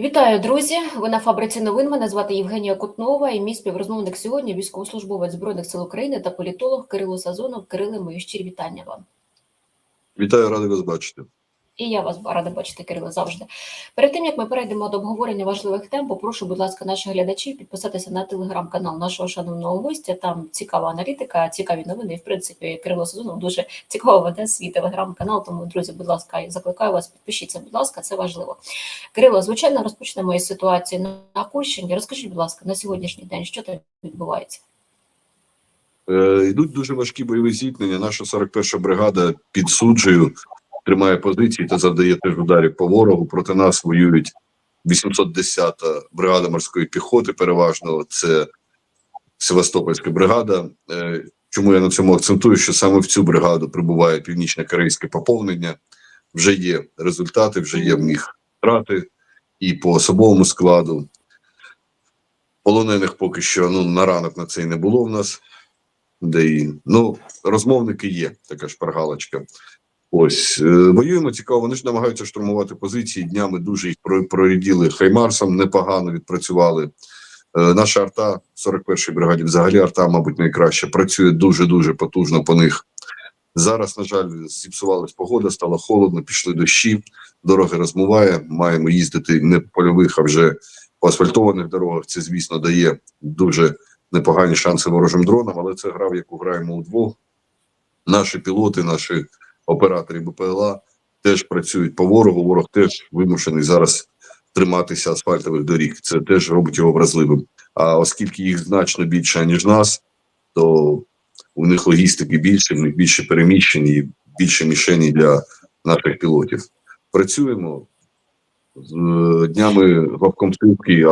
Вітаю, друзі! Ви на фабриці новин. Мене звати Євгенія Кутнова і мій співрозмовник сьогодні військовослужбовець Збройних сил України та політолог Кирило Сазонов. Кириле, мої щирі вітання вам. Вітаю, радий вас бачити. І я вас рада бачити, Кирило, завжди. Перед тим як ми перейдемо до обговорення важливих тем, попрошу, будь ласка, наших глядачів підписатися на телеграм-канал нашого шановного гостя. Там цікава аналітика, цікаві новини. І в принципі, Кирило Сазонов дуже цікаво веде свій телеграм-канал. Тому, друзі, будь ласка, закликаю вас, підпишіться, будь ласка, це важливо. Кирило, звичайно, розпочнемо із ситуації на Курщині. Розкажіть, будь ласка, на сьогоднішній день, що там відбувається? Е, йдуть дуже важкі бойові зіткнення. Наша 41 бригада під суджею тримає позиції та завдає теж ударів по ворогу. Проти нас воюють 810-та бригада морської піхоти. Переважно це Севастопольська бригада. Е, чому я на цьому акцентую? Що саме в цю бригаду прибуває північно-корейське поповнення. Вже є результати, вже є в них втрати і по особовому складу. Полонених поки що ну на ранок на це не було в нас. Де і ну розмовники є, така шпаргалочка. Ось е, воюємо цікаво. Вони ж намагаються штурмувати позиції. Днями дуже їх про- Хаймарсом, непогано відпрацювали. Е, наша арта 41-й бригаді, взагалі арта, мабуть, найкраще. Працює дуже дуже потужно по них. Зараз, на жаль, зіпсувалась погода, стало холодно, пішли дощі, дороги розмиває. Маємо їздити не по польових, а вже по асфальтованих дорогах. Це, звісно, дає дуже непогані шанси ворожим дронам, але це гра, в яку граємо удвох. Наші пілоти, наші оператори БПЛА теж працюють по ворогу. Ворог теж вимушений зараз триматися асфальтових доріг. Це теж робить його вразливим. А оскільки їх значно більше, ніж нас, то у них логістики більше, них більше переміщень і більше мішені для наших пілотів. Працюємо е, днями главком Сивки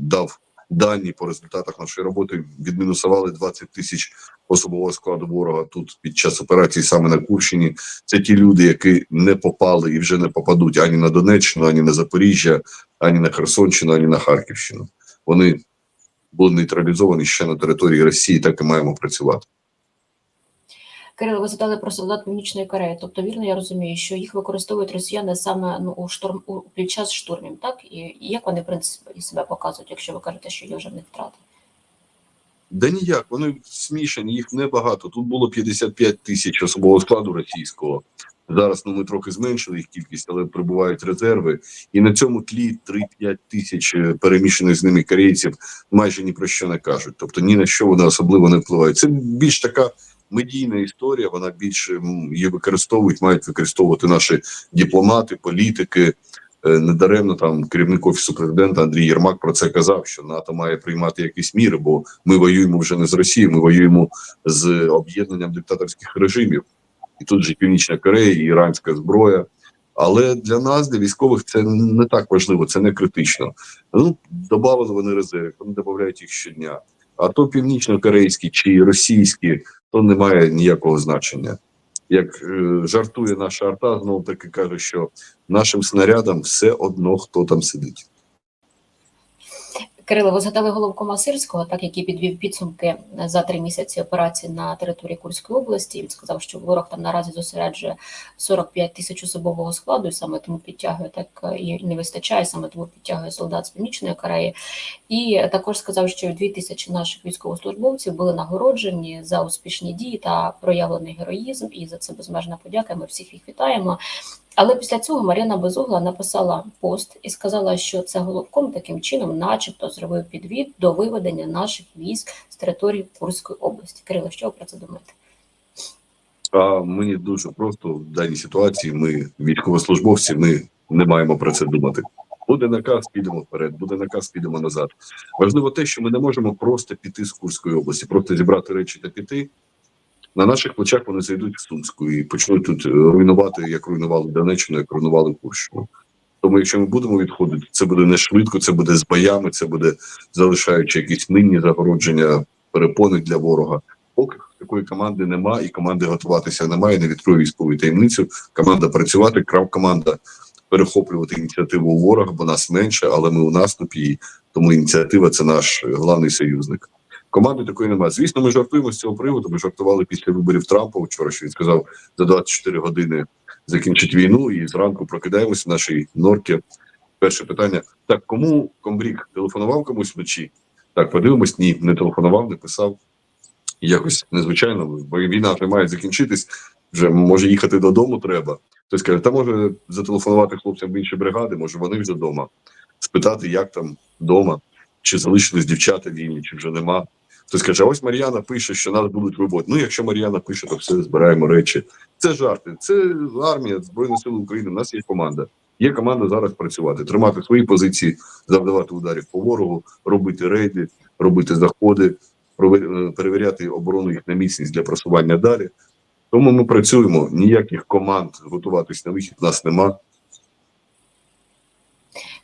дав дані по результатах нашої роботи. Відмінусували 20 тисяч особового складу ворога тут під час операції саме на Курщині. Це ті люди, які не попали і вже не попадуть ані на Донеччину, ані на Запоріжжя, ані на Херсонщину, ані на Харківщину. Вони були нейтралізовані ще на території Росії, так і маємо працювати. Кирило, ви задали про солдат Північної Кореї. Тобто, вірно, я розумію, що їх використовують росіяни саме ну у шторм у під час штурмів, так і, як вони в принципі себе показують, якщо ви кажете, що є вже в них втрати? Да ніяк, вони смішані, їх небагато. Тут було 55 тисяч особового складу російського. Зараз ну ми трохи зменшили їх кількість, але прибувають резерви. І на цьому тлі 3-5 тисяч е, переміщених з ними корейців майже ні про що не кажуть. Тобто ні на що вони особливо не впливають. Це більш така медійна історія. Вона більше її використовують, мають використовувати наші дипломати, політики. Е, Недаремно там керівник офісу президента Андрій Єрмак про це казав, що НАТО має приймати якісь міри, бо ми воюємо вже не з Росією, ми воюємо з об'єднанням диктаторських режимів. І тут же Північна Корея, і іранська зброя. Але для нас, для військових, це не так важливо, це не критично. Ну, додали вони резерв, вони додають їх щодня. А то північно-корейські чи російські, то не має ніякого значення. Як е, жартує наша арта, знову таки каже, що нашим снарядам все одно хто там сидить. Кирило, ви згадали головкома Сирського, так який підвів підсумки за три місяці операції на території Курської області. Він сказав, що ворог там наразі зосереджує 45 тисяч особового складу, і саме тому підтягує так і не вистачає, саме тому підтягує солдат з північної Кореї. І також сказав, що 2 тисячі наших військовослужбовців були нагороджені за успішні дії та проявлений героїзм. І за це безмежна подяка. Ми всіх їх вітаємо. Але після цього Мар'яна Безугла написала пост і сказала, що це головком таким чином, начебто, зробив підвід до виведення наших військ з території Курської області. Кирило, що ви про це думаєте? А мені дуже просто в даній ситуації. Ми військовослужбовці, ми не маємо про це думати. Буде наказ, підемо вперед, буде наказ, підемо назад. Важливо те, що ми не можемо просто піти з Курської області, просто зібрати речі та піти. На наших плечах вони зайдуть в Сумську і почнуть тут е, руйнувати, як руйнували Донеччину, як руйнували Курщину. Тому, якщо ми будемо відходити, це буде не швидко, це буде з боями, це буде залишаючи якісь минні загородження, перепони для ворога. Поки такої команди нема, і команди готуватися немає. Не відкрою військову таємницю. Команда працювати, крав команда перехоплювати ініціативу у ворога, бо нас менше, але ми у наступі. Тому ініціатива це наш головний союзник. Команди такої немає. Звісно, ми жартуємо з цього приводу. Ми жартували після виборів Трампа вчора, що він сказав за 24 години закінчить війну, і зранку прокидаємося в нашій норці Перше питання: так, кому комбрік телефонував комусь вночі? Так, подивимось, ні, не телефонував, не писав. Якось незвичайно, бо війна вже має закінчитись, вже може їхати додому треба. Хтось каже, та може зателефонувати хлопцям в інші бригади, може вони вже вдома, спитати, як там вдома, чи залишились дівчата вільні, чи вже нема. Хтось каже, ось Мар'яна пише, що нас будуть виводити. Ну, якщо Мар'яна пише, то все збираємо речі. Це жарти, це армія Збройні Сили України. У нас є команда. Є команда зараз працювати, тримати свої позиції, завдавати ударів по ворогу, робити рейди, робити заходи, е, перевіряти оборону їх на міцність для просування далі. Тому ми працюємо. Ніяких команд готуватись на вихід нас нема.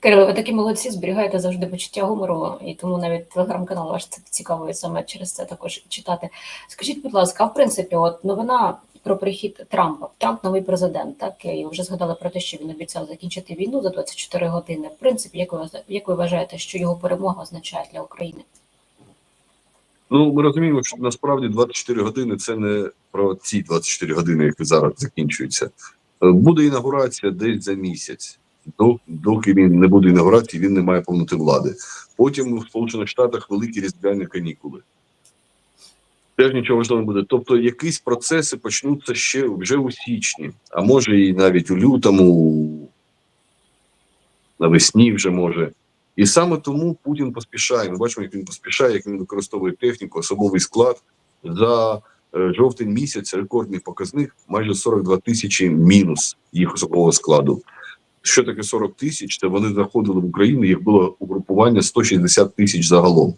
Кирило, ви такі молодці, зберігаєте завжди почуття гумору, і тому навіть телеграм-канал ваш це цікаво саме через це також читати. Скажіть, будь ласка, в принципі, от новина про прихід Трампа. Трамп новий президент, так і вже згадали про те, що він обіцяв закінчити війну за 24 години. В принципі, як ви як ви вважаєте, що його перемога означає для України? Ну, ми розуміємо, що насправді 24 години це не про ці 24 години, які зараз закінчуються. Е, Буде інаугурація десь за місяць. До- Доки він не буде інаугурації, він не має повноти влади. Потім в Сполучених Штатах великі різдвяні канікули. Теж нічого важливого не буде. Тобто, якісь процеси почнуться ще вже у січні, а може і навіть у лютому, навесні вже може. І саме тому Путін поспішає. Ми бачимо, як він поспішає, як він використовує техніку, особовий склад за е, жовтень місяць. Рекордний показник майже 42 тисячі мінус їх особового складу. Що таке 40 тисяч? Це вони заходили в Україну. Їх було угрупування 160 тисяч загалом.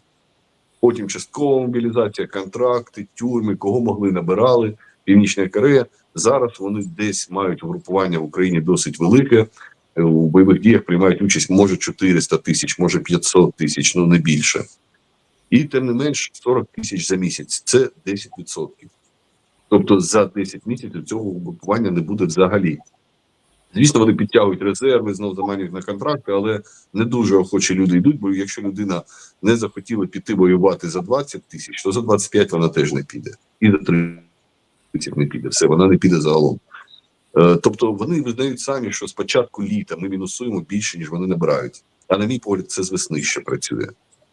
Потім часткова мобілізація, контракти, тюрми, кого могли набирали. Північна Корея. Зараз вони десь мають угрупування в Україні досить велике. У бойових діях приймають участь може 400 тисяч, може 500 тисяч, ну не більше. І тим не менш 40 тисяч за місяць це 10%. Тобто за 10 місяців цього угрупування не буде взагалі. Звісно, вони підтягують резерви, знов заманюють на контракти, але не дуже охочі люди йдуть, бо якщо людина не захотіла піти воювати за 20 тисяч, то за 25 вона теж не піде. І за 30 не піде. Все, вона не піде загалом. Е, Тобто вони визнають самі, що з початку літа ми мінусуємо більше, ніж вони набирають. А на мій погляд, це з весни ще працює.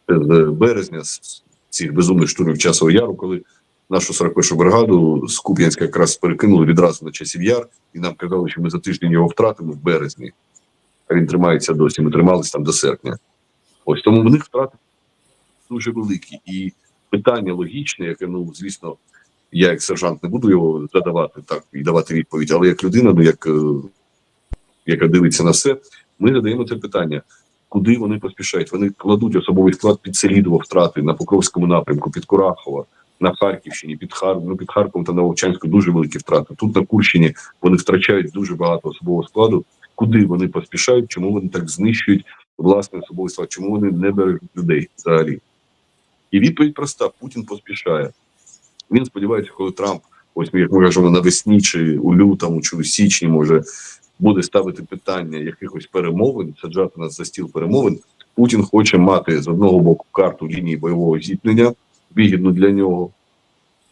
З березня, з цих безумних штурмів часового яру, коли нашу 41-шу бригаду з Куп'янська якраз перекинули відразу на часів яр, і нам казали, що ми за тиждень його втратимо в березні. А він тримається досі. Ми трималися там до серпня. Ось тому в них втрати дуже великі. І питання логічне, яке, ну, звісно, я як сержант не буду його задавати так і давати відповідь, але як людина, ну як е, яка дивиться на все, ми задаємо це питання. Куди вони поспішають? Вони кладуть особовий склад під Селідово втрати на Покровському напрямку, під Курахово, на Харківщині, під Хар... ну, під Харковом та на Вовчанську дуже великі втрати. Тут на Курщині вони втрачають дуже багато особового складу. Куди вони поспішають? Чому вони так знищують власне особовий склад? Чому вони не бережуть людей взагалі? І відповідь проста: Путін поспішає. Він сподівається, коли Трамп, ось ми як ми кажемо, навесні чи у лютому, чи у січні, може буде ставити питання якихось перемовин, саджати нас за стіл перемовин. Путін хоче мати з одного боку карту лінії бойового зіткнення, вигідну для нього,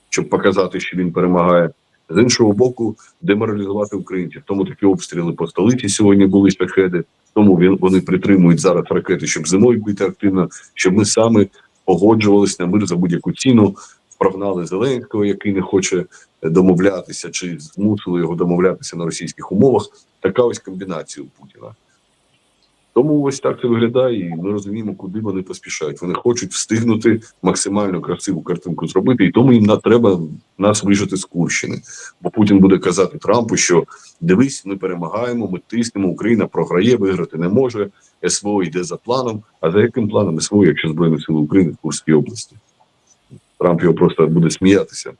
щоб показати, що він перемагає. З іншого боку, деморалізувати українців. Тому такі обстріли по столиці сьогодні були шахеди. Тому він вони притримують зараз ракети, щоб зимою бити активно, щоб ми саме погоджувалися на мир за будь-яку ціну. Прогнали Зеленського, який не хоче домовлятися, чи змусили його домовлятися на російських умовах. Така ось комбінація у Путіна. Тому ось так це виглядає, і ми розуміємо, куди вони поспішають. Вони хочуть встигнути максимально красиву картинку зробити, і тому їм на треба нас вижити з Курщини. Бо Путін буде казати Трампу, що дивись, ми перемагаємо, ми тиснемо, Україна програє, виграти не може. СВО йде за планом. А за яким планом СВО, якщо Збройні Сили України в Курській області? Трамп його просто буде сміятися.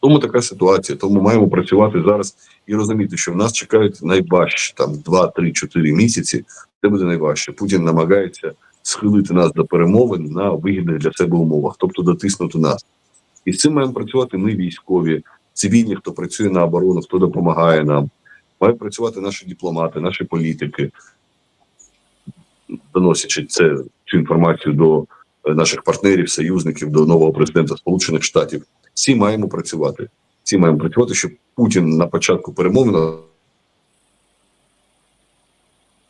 Тому така ситуація. Тому маємо працювати зараз і розуміти, що в нас чекають найважчі там 2, 3, 4 місяці. Це буде найважче. Путін намагається схилити нас до перемовин на вигідних для себе умовах, тобто дотиснути нас. І з цим маємо працювати ми, військові, цивільні, хто працює на оборону, хто допомагає нам. Мають працювати наші дипломати, наші політики, доносячи це цю інформацію до е, наших партнерів, союзників, до нового президента Сполучених Штатів. Всі маємо працювати. Всі маємо працювати, щоб Путін на початку перемовин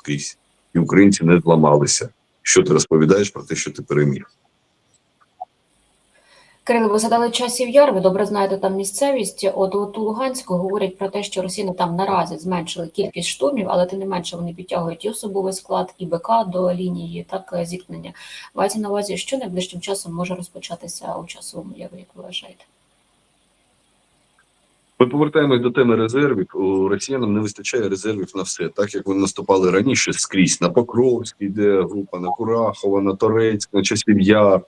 крізь і українці не зламалися. Що ти розповідаєш про те, що ти переміг? Кирило, ви задали часів яр, ви добре знаєте там місцевість. От, от у Луганську говорять про те, що росіяни там наразі зменшили кількість штурмів, але тим не менше вони підтягують і особовий склад, і БК до лінії, так е, зіткнення. Мається на увазі, що найближчим часом може розпочатися у часовому яру, як ви вважаєте? Ми повертаємось до теми резервів. У росіянам не вистачає резервів на все, так як вони наступали раніше скрізь на Покровськ, іде група на Курахова, на Торецьк, на Часів Яр,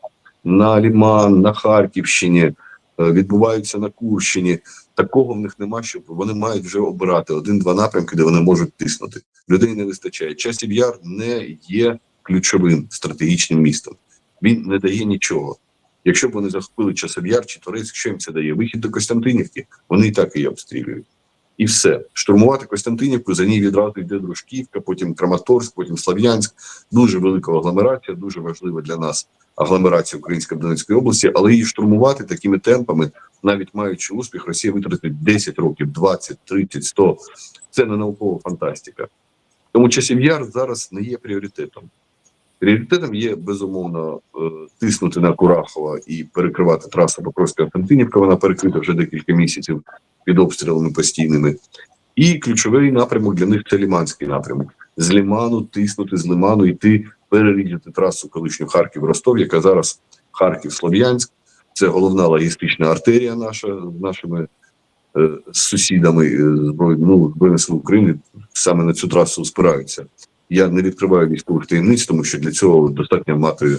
на Ліман, на Харківщині, е, відбуваються на Курщині. Такого в них нема, щоб вони мають вже обирати один-два напрямки, де вони можуть тиснути. Людей не вистачає. Часів Яр не є ключовим стратегічним містом. Він не дає нічого. Якщо б вони захопили Часов'яр чи Торецьк, що їм це дає? Вихід до Костянтинівки, вони і так її обстрілюють. І все. Штурмувати Костянтинівку, за ній відразу йде Дружківка, потім Краматорськ, потім Слов'янськ. Дуже велика агломерація, дуже важлива для нас агломерація Української Донецької області, але її штурмувати такими темпами, навіть маючи успіх, Росія витратить 10 років, 20, 30, 100. Це не наукова фантастика. Тому часів яр зараз не є пріоритетом. Пріоритетом є безумовно е, тиснути на Курахова і перекривати трасу Покровська Константинівка. Вона перекрита вже декілька місяців під обстрілами постійними. І ключовий напрямок для них це Ліманський напрямок. З Ліману тиснути, з Лиману йти, перерізати трасу колишню Харків-Ростов, яка зараз Харків-Слов'янськ. Це головна логістична артерія наша з нашими е, сусідами е, зброї, ну, Збройних сил України саме на цю трасу спираються. Я не відкриваю військових таємниць, тому що для цього достатньо мати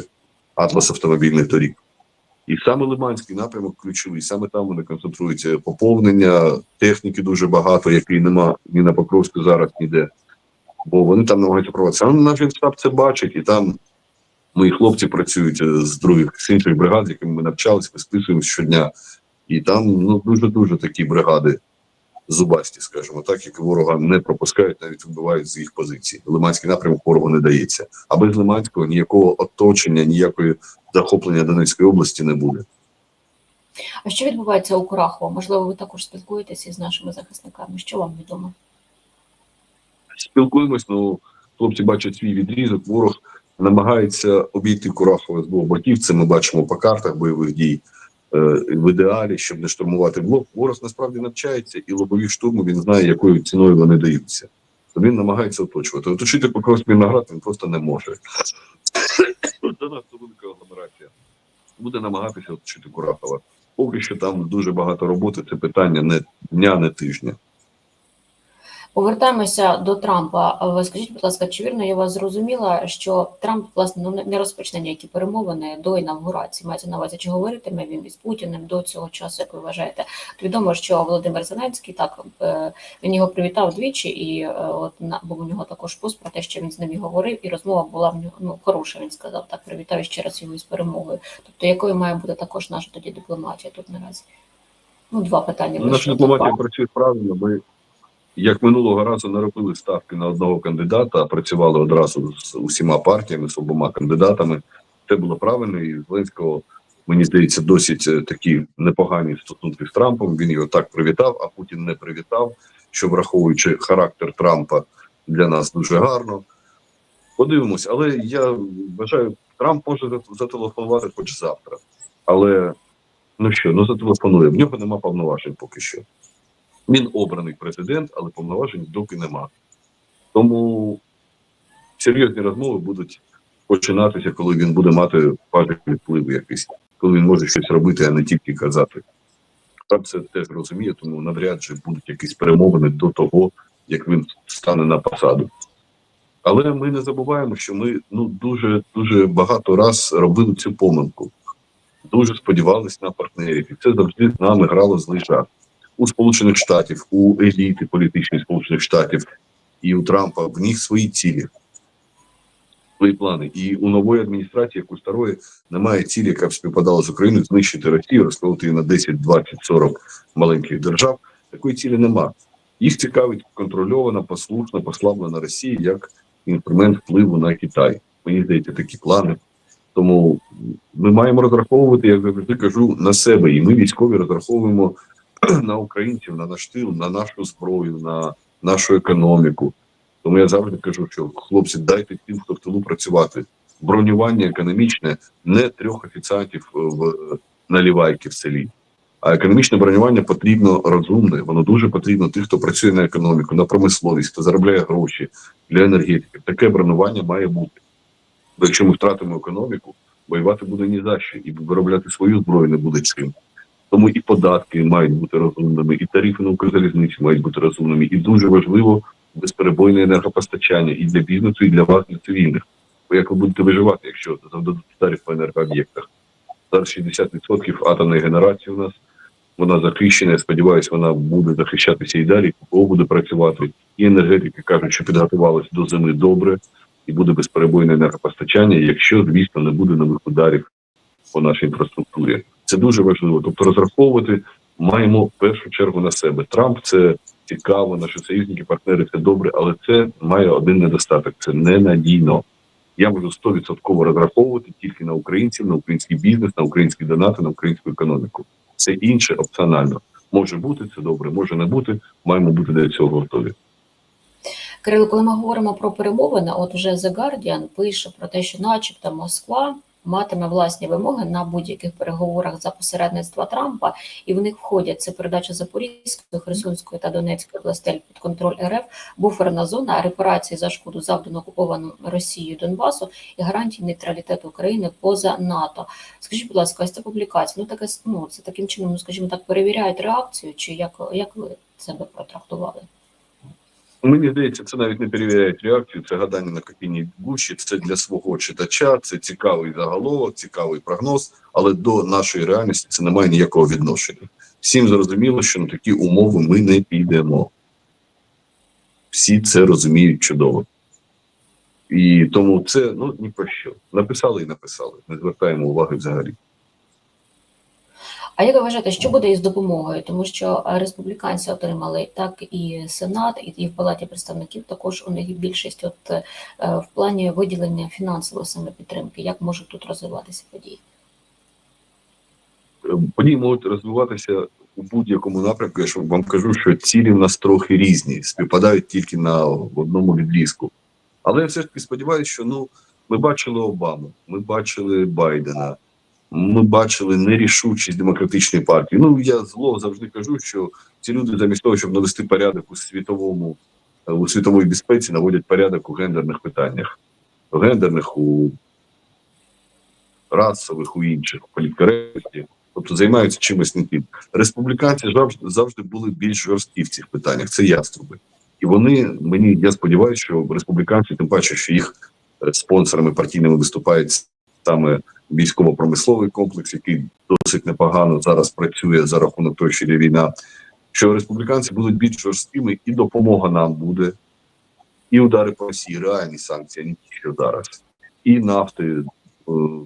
атлас автомобільних доріг. І саме Лиманський напрямок ключовий. Саме там вони концентруються поповнення, техніки дуже багато, якої нема ні на Покровську зараз ніде. Бо вони там намагаються проводити. Саме наш генштаб це бачить, і там мої хлопці працюють е, з других з інших бригад, з якими ми навчалися, ми списуємося щодня. І там ну дуже дуже такі бригади зубасті, скажімо так, які ворога не пропускають, навіть вибивають з їх позицій. Лиманський напрямок ворогу не дається. А без Лиманського ніякого оточення, ніякої захоплення Донецької області не буде. А що відбувається у Курахово? Можливо, ви також спілкуєтеся із нашими захисниками. Що вам відомо? Спілкуємось, ну хлопці бачать свій відрізок. Ворог намагається обійти Курахове з двох боків. Це ми бачимо по картах бойових дій. Е, В ідеалі, щоб не штурмувати блок, ворог насправді навчається, і лобові штурми він знає, якою ціною вони даються. То він намагається оточувати. Оточити покрос міноград він просто не може. До нас це велика агломерація. Буде намагатися оточити Курахова. Поки що там дуже багато роботи. Це питання не дня, не тижня. Повертаємося до Трампа. Ви скажіть, будь ласка, чи вірно я вас зрозуміла, що Трамп власне ну, не- не розпочне ніякі перемовини до інавгурації? Мається на увазі, чи говоритиме він із Путіним до цього часу, як ви вважаєте? От Відомо, що Володимир Зеленський так е, він його привітав двічі, і е, от на був у нього також пост про те, що він з ним і говорив, і розмова була в нього ну хороша. Він сказав так, привітав ще раз його із перемогою. Тобто, якою має бути також наша тоді дипломатія тут наразі? Ну, два питання. Ну, Наша дипломатія працює правильно. Ми, як минулого разу, не ставки на одного кандидата, працювали одразу з усіма партіями, з обома кандидатами. Це було правильно. І Зеленського, мені здається, досить е, такі непогані стосунки з Трампом. Він його так привітав, а Путін не привітав, що враховуючи характер Трампа для нас дуже гарно. Подивимось, але я вважаю, Трамп може зателефонувати хоч завтра. Але ну що, ну зателефонує. В нього нема повноважень поки що. Він обраний президент, але повноважень доки нема. Тому серйозні розмови будуть починатися, коли він буде мати важель впливу якийсь, коли він може щось робити, а не тільки казати. Трамп це теж розуміє, тому навряд чи будуть якісь перемовини до того, як він стане на посаду. Але ми не забуваємо, що ми ну дуже дуже багато раз робили цю помилку. Дуже сподівались на партнерів, і це завжди з нами грало злий жарт. У Сполучених Штатів, у еліти політичних Сполучених Штатів і у Трампа в них свої цілі, свої плани. І у нової адміністрації, як у старої, немає цілі, яка б співпадала з Україною, знищити Росію, розколоти її на 10, 20, 40 маленьких держав. Такої цілі нема. Їх цікавить контрольована, послушна, послаблена Росія як інструмент впливу на Китай. Мені здається, такі плани. Тому ми маємо розраховувати, як завжди кажу, на себе. І ми військові розраховуємо на українців, на наш тил, на нашу зброю, на нашу економіку. Тому я завжди кажу, що хлопці, дайте тим, хто в тилу працювати. Бронювання економічне не трьох офіціантів е, в налівайки в селі. А економічне бронювання потрібно розумне. Воно дуже потрібно тих, хто працює на економіку, на промисловість, хто заробляє гроші для енергетики. Таке бронювання має бути. Якщо ми втратимо економіку, воювати буде ні за що, і виробляти свою зброю не буде чим. Тому і податки мають бути розумними, і тарифи на Укрзалізниці мають бути розумними. І дуже важливо безперебойне енергопостачання і для бізнесу, і для вас, для цивільних. Бо як ви будете виживати, якщо завдадуть тариф по енергооб'єктах? Зараз 60% атомної генерації у нас вона захищена. Я сподіваюся, вона буде захищатися і далі. ППО буде працювати. І енергетики кажуть, що підготувалися до зими добре, і буде безперебойне енергопостачання, якщо, звісно, не буде нових ударів по нашій інфраструктурі. Це дуже важливо. Тобто розраховувати маємо в першу чергу на себе. Трамп це цікаво, наші союзники, партнери це добре, але це має один недостаток: це ненадійно. Я можу 100% розраховувати тільки на українців, на український бізнес, на українські донати, на українську економіку. Все інше опціонально. Може бути це добре, може не бути. Маємо бути до цього готові. Кирило, коли ми говоримо про перемовини, от вже The Guardian пише про те, що, начебто, Москва матиме власні вимоги на будь-яких переговорах за посередництва Трампа, і в них входять це передача Запорізької, Херсонської та Донецької областей під контроль РФ, буферна зона, репарації за шкоду завдану окупованому Росією Донбасу і гарантії нейтралітету України поза НАТО. Скажіть, будь ласка, ось ця публікація, ну таке ну це таким чином, ну, скажімо так, перевіряють реакцію, чи як, як ви себе протрактували? Мені здається, це навіть не перевіряють реакцію, це гадання на кофійній гущі, це для свого читача, це цікавий заголовок, цікавий прогноз, але до нашої реальності це не має ніякого відношення. Всім зрозуміло, що на такі умови ми не підемо. Всі це розуміють чудово. І тому це ну ні про що. Написали і написали. Не звертаємо уваги взагалі. А як ви вважаєте, що буде із допомогою? Тому що е, республіканці отримали так і Сенат, і, і в Палаті представників також у них більшість от е, в плані виділення фінансової саме підтримки. Як можуть тут розвиватися події? Події можуть розвиватися у будь-якому напрямку. Я ж вам кажу, що цілі в нас трохи різні, співпадають тільки на одному відлізку. Але я все ж таки сподіваюся, що ну ми бачили Обаму, ми бачили Байдена, ми бачили нерішучість демократичної партії. Ну я зло завжди кажу, що ці люди замість того, щоб навести порядок у світовому у світовій безпеці, наводять порядок у гендерних питаннях, у гендерних, у расових, у інших у політкоректності. Тобто займаються чимось не тим. Республіканці завжди завжди були більш жорсткі в цих питаннях. Це яструби. І вони мені я сподіваюся, що республіканці, тим паче, що їх е, спонсорами партійними виступають саме військово-промисловий комплекс, який досить непогано зараз працює за рахунок того, що йде війна. Що республіканці будуть більш жорсткими, і допомога нам буде, і удари по Росії, реальні санкції, а не ті, що зараз, і нафти, е,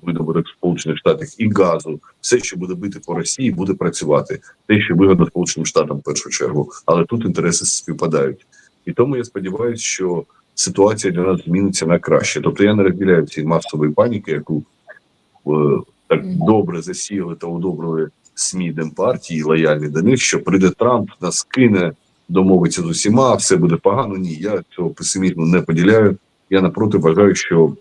видобуток Сполучених Штатів, і газу, все, що буде бити по Росії, буде працювати. Те, що вигодно Сполученим Штатам в першу чергу, але тут інтереси співпадають. І тому я сподіваюся, що ситуація для нас зміниться на краще. Тобто я не розділяю цієї масової паніки, яку так добре засіяли та удобрили СМІ Демпартії, лояльні до них, що прийде Трамп, нас кине, домовиться з усіма, все буде погано. Ні, я цього песимізму не поділяю. Я напроти вважаю, що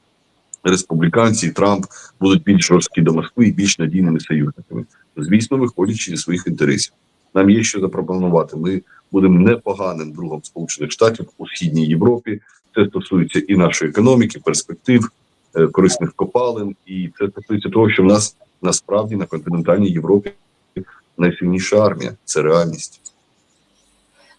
республіканці і Трамп будуть більш жорсткі до Москви і більш надійними союзниками. Звісно, виходячи зі своїх інтересів. Нам є що запропонувати. Ми будемо непоганим другом Сполучених Штатів у східній Європі. Це стосується і нашої економіки, перспектив, е, корисних копалин, і це стосується того, що в нас насправді на континентальній Європі найсильніша армія. Це реальність.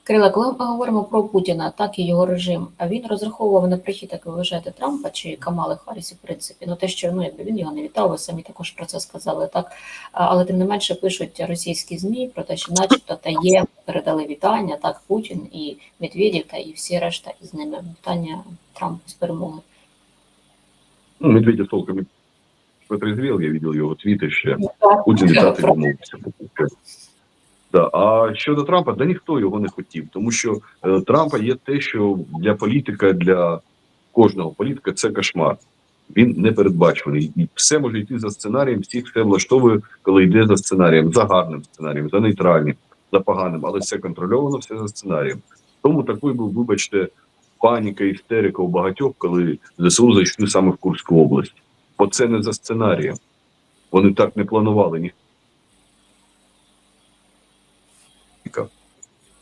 Кирила, коли ми говоримо про Путіна, так і його режим, а він розраховував на прихід, як ви вважаєте, Трампа чи Камали Харрісі, в принципі, ну те, що ну якби він його не вітав, ви самі також про це сказали, так але тим не менше пишуть російські змі про те, що, начебто, та є передали вітання, так Путін і Медведєв та і всі решта із ними вітання Трампу з перемоги. Ну, Медведев толком не протрезвел, я видел его твиты ще. Путін вітати відмовився. Да. А щодо Трампа, да ніхто його не хотів, тому що е, Трампа є те, що для політика, для кожного політика це кошмар. Він непередбачений. І все може йти за сценарієм, всіх все влаштовує, коли йде за сценарієм, за гарним сценарієм, за нейтральним, за поганим, але все контрольовано, все за сценарієм. Тому такий був, вибачте, паніка, істерика у багатьох, коли ЗСУ зайшли саме в Курську область. Бо це не за сценарієм. Вони так не планували ні.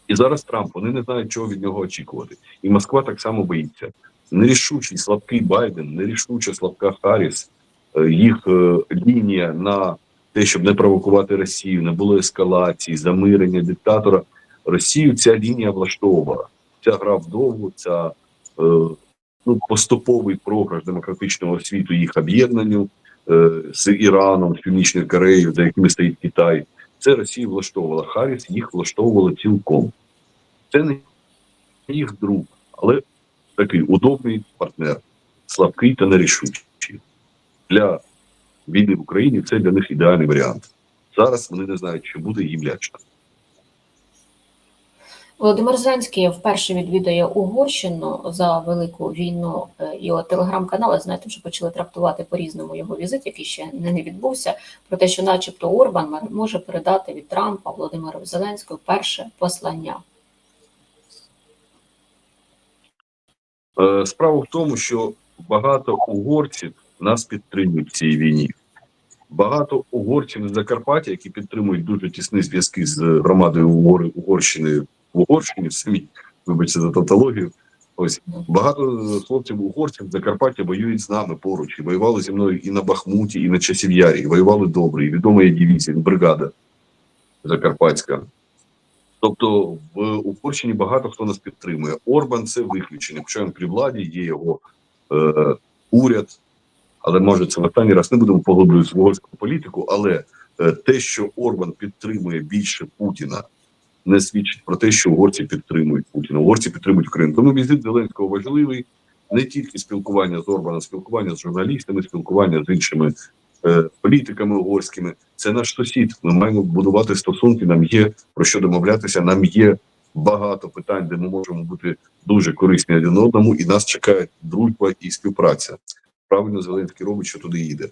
І зараз Трамп, вони не знають, чого від нього очікувати. І Москва так само боїться. Нерішучий слабкий Байден, нерішуча слабка Харріс, е, їх е, лінія на те, щоб не провокувати Росію, не було ескалації, замирення диктатора. Росію ця лінія влаштовувала. Ця гра вдовгу, ця е, ну, поступовий програш демократичного світу їх об'єднанню е, з Іраном, з Північною Кореєю, за якими стоїть Китай. Це Росію влаштовувала. Харріс їх влаштовувала цілком. Це не їх друг, але такий удобний партнер, слабкий та нерішучий. Для війни в Україні це для них ідеальний варіант. Зараз вони не знають, що буде їм лячно. Володимир Зеленський вперше відвідує Угорщину за велику війну, е, от телеграм-канали, знаєте, вже почали трактувати по-різному його візит, який ще не відбувся, про те, що, начебто, Орбан може передати від Трампа Володимиру Зеленському перше послання. Е, Справа в тому, що багато угорців нас підтримують в цій війні. Багато угорців з Закарпаття, які підтримують дуже тісні зв'язки з громадою Угорщини в Угорщині, в самій, вибачте за тавтологію. Ось багато хлопців угорців Закарпаття воюють з нами поруч і воювали зі мною і на Бахмуті, і на Часів'ярі. І воювали добре, і відома є дивізія, бригада Закарпатська. Тобто в Угорщині багато хто нас підтримує. Орбан це виключення. Хоча він при владі, є його е, уряд, але може це в останній раз не будемо поглиблюватися в угорську політику. Але е, те, що Орбан підтримує більше Путіна, не свідчить про те, що угорці підтримують Путіна. Угорці підтримують Україну. Тому візит Зеленського важливий не тільки спілкування з Орбаном, спілкування з журналістами, спілкування з іншими е, політиками угорськими. Це наш сусід. Ми маємо будувати стосунки. Нам є про що домовлятися. Нам є багато питань, де ми можемо бути дуже корисні один одному, і нас чекає дружба і співпраця. Правильно Зеленський робить, що туди їде.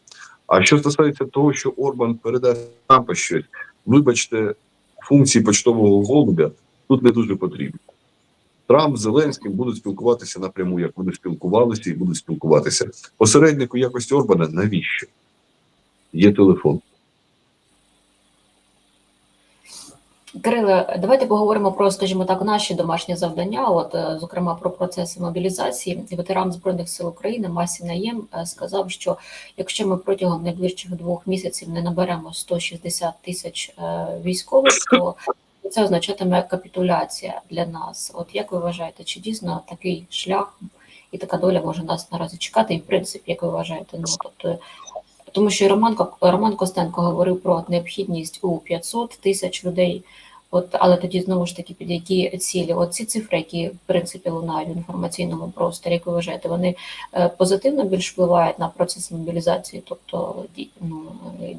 А що стосується того, що Орбан передасть Трампа щось, вибачте, функції почтового голубя тут не дуже потрібні. Трамп з Зеленським будуть спілкуватися напряму, як вони спілкувалися і будуть спілкуватися. Посереднику якості Орбана навіщо? Є телефон. Кириле, давайте поговоримо про, скажімо так, наші домашні завдання. От, е, зокрема, про процеси мобілізації. Ветеран збройних сил України Масі Наєм е, сказав, що якщо ми протягом найближчих двох місяців не наберемо 160 тисяч е, військових, то це означатиме капітуляція для нас. От як ви вважаєте, чи дійсно такий шлях і така доля може нас наразі чекати? І в принципі, як ви вважаєте, ну тобто. Тому що Роман, Роман Костенко говорив про необхідність у 500 тисяч людей. От, але тоді знову ж таки під які цілі? От ці цифри, які в принципі лунають в інформаційному просторі, як ви вважаєте, вони е, позитивно більш впливають на процес мобілізації? Тобто ну,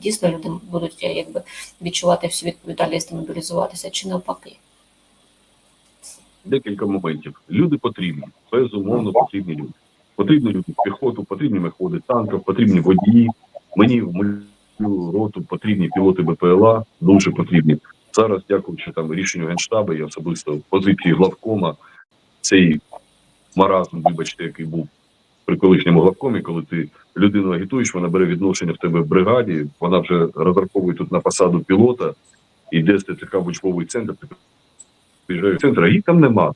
дійсно люди будуть е, якби відчувати всю відповідальність мобілізуватися, чи навпаки? Декілька моментів. Люди потрібні, безумовно потрібні люди. Потрібні люди піхоту, потрібні меходи танків, потрібні водії. Мені в мою роту потрібні пілоти БПЛА, дуже потрібні. Зараз, дякуючи там рішенню генштабу і особисто позиції главкома, цей маразм, вибачте, який був при колишньому главкомі, коли ти людину агітуєш, вона бере відношення в тебе в бригаді, вона вже розраховує тут на посаду пілота, іде з ТЦК в учбовий центр, ти приїжджає в центр, а їх там нема.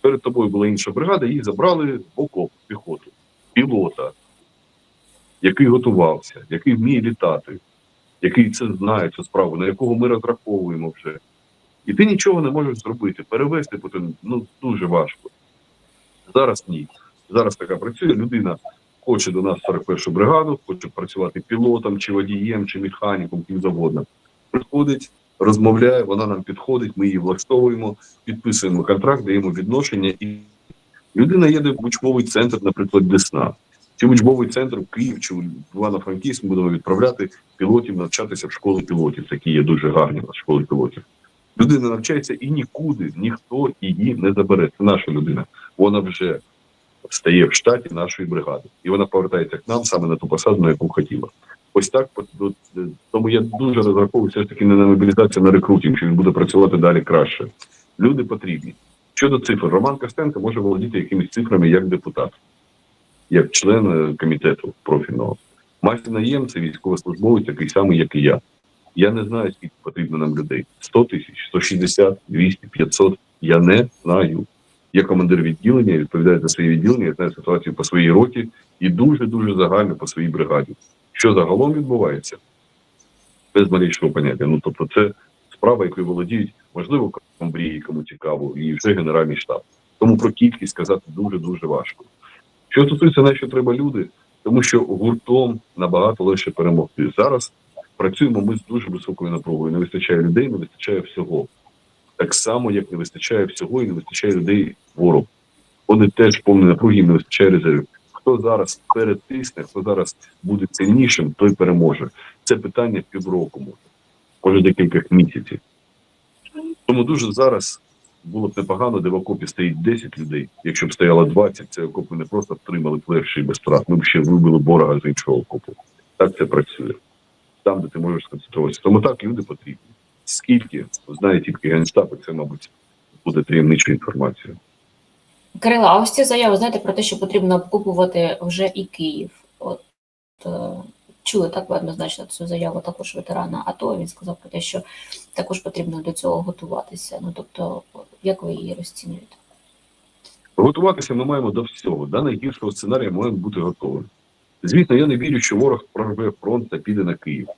Перед тобою була інша бригада, їх забрали в окоп піхоту, пілота, який готувався, який вміє літати, який це знає цю справу, на якого ми розраховуємо вже. І ти нічого не можеш зробити. Перевести потім ну дуже важко. Зараз ні. Зараз така працює. Людина хоче до нас в 41-шу бригаду, хоче працювати пілотом, чи водієм, чи механіком, ким завгодно. Приходить, розмовляє, вона нам підходить, ми її влаштовуємо, підписуємо контракт, даємо відношення, і людина їде в учбовий центр, наприклад, Десна. Чи в учбовий центр в Київ, чи в Івано-Франківськ ми будемо відправляти пілотів навчатися в школи пілотів, такі є дуже гарні у школи пілотів. Людина навчається і нікуди ніхто її не забере. Це наша людина. Вона вже стає в штаті нашої бригади, і вона повертається к нам саме на ту посаду, на яку хотіла. Ось так е, тому я дуже розраховую все ж таки не на мобілізацію, а на рекрутинг, що він буде працювати далі краще. Люди потрібні. Щодо цифр, Роман Костенко може володіти якимись цифрами як депутат, як член е, комітету профільного. Мася Наєм це військовослужбовець, такий самий, як і я. Я не знаю, скільки потрібно нам людей: 100 тисяч, 160, 200, 500. Я не знаю. Я командир відділення, відповідаю за своє відділення, я знаю ситуацію по своїй роті і дуже дуже загально по своїй бригаді. Що загалом відбувається? Без малейшого поняття. Ну тобто, це справа, якою володіють, можливо, комбрії, кому цікаво, і вже генеральний штаб. Тому про кількість сказати дуже дуже важко. Що стосується на що треба люди, тому що гуртом набагато легше перемогти. Зараз працюємо ми з дуже високою напругою. Не вистачає людей, не вистачає всього. Так само, як не вистачає всього і не вистачає людей ворог. Вони теж повні напруги, їм не вистачає резервів. Хто зараз перетисне, хто зараз буде сильнішим, той переможе. Це питання півроку може, може декілька місяців. Тому дуже зараз було б непогано, де в окопі стоїть 10 людей. Якщо б стояло 20, це окоп ми не просто втримали б і без втрат. Ми б ще вибили ворога з іншого окопу. Так це працює. Там, де ти можеш сконцентруватися. Тому так люди потрібні. Скільки знає тільки генштаб, це, мабуть, буде таємничою інформацією. Кирила, а ось ці заяви, знаєте, про те, що потрібно обкупувати вже і Київ. От е, чули так ви однозначно цю заяву також ветерана АТО. Він сказав про те, що також потрібно до цього готуватися. Ну тобто, як ви її розцінюєте? Готуватися ми маємо до всього. До найгіршого сценарія маємо бути готовими. Звісно, я не вірю, що ворог прорве фронт та піде на Київ.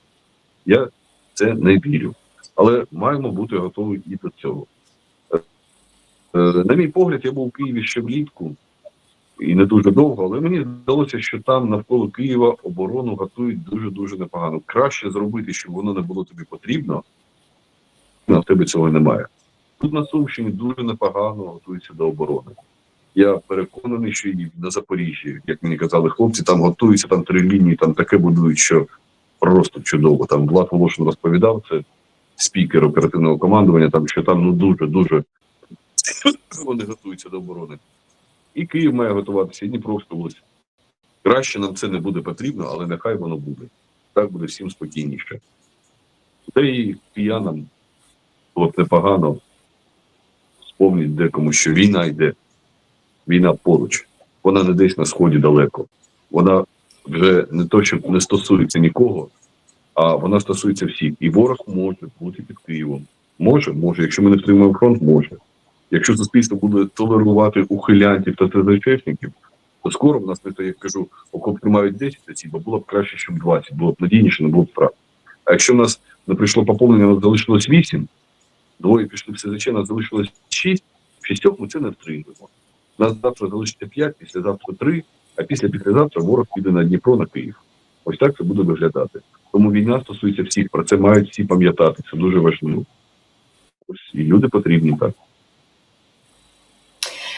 Я в це не вірю. Але маємо бути готові і до цього. Е, е, На мій погляд, я був у Києві ще влітку і не дуже довго, але мені здалося, що там навколо Києва оборону готують дуже-дуже непогано. Краще зробити, щоб воно не було тобі потрібно, але в тебе цього немає. Тут на Сумщині дуже непогано готуються до оборони. Я переконаний, що і на Запоріжжі, як мені казали хлопці, там готуються, там три лінії, там таке будують, що просто чудово. Там Влад Волошин розповідав, це спікер оперативного командування, там що там ну дуже дуже вони готуються до оборони. І Київ має готуватися, і Дніпровська область. Краще нам це не буде потрібно, але нехай воно буде. Так буде всім спокійніше. Та і киянам було непогано спомніть декому, що війна йде. Війна поруч. Вона не десь на сході далеко. Вона вже не то, що не стосується нікого, а вона стосується всіх. І ворог може бути під Києвом. Може, може. Якщо ми не втримаємо фронт, може. Якщо суспільство буде толерувати ухилянтів та ТЗЧшників, то скоро в нас не то, як кажу, окоп тримають 10 осіб, а було б краще, щоб 20, було б надійніше, не було б втрат. А якщо в нас не прийшло поповнення, нас залишилось 8, двоє пішли в СЗЧ, нас залишилось 6, в шістьох ми це не втримуємо. Нас завтра залишиться 5, післязавтра 3, а після післязавтра ворог піде на Дніпро, на Київ. Ось так це буде виглядати. Тому війна стосується всіх, про це мають всі пам'ятати. Це дуже важливо. Ось і люди потрібні так.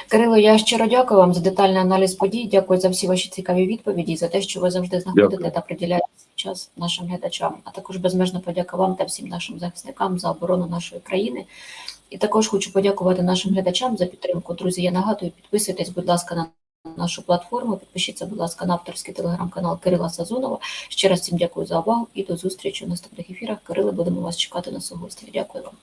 Кирило, я щиро дякую вам за детальний аналіз подій. Дякую за всі ваші цікаві відповіді за те, що ви завжди знаходите Дякую. та приділяєте час нашим глядачам. А також безмежно подяка вам та всім нашим захисникам за оборону нашої країни. І також хочу подякувати нашим глядачам за підтримку. Друзі, я нагадую, підписуйтесь, будь ласка, на нашу платформу. Підпишіться, будь ласка, на авторський телеграм-канал Кирила Сазонова. Ще раз всім дякую за увагу і до зустрічі у наступних ефірах. Кирило, будемо вас чекати на сугості. Дякую вам.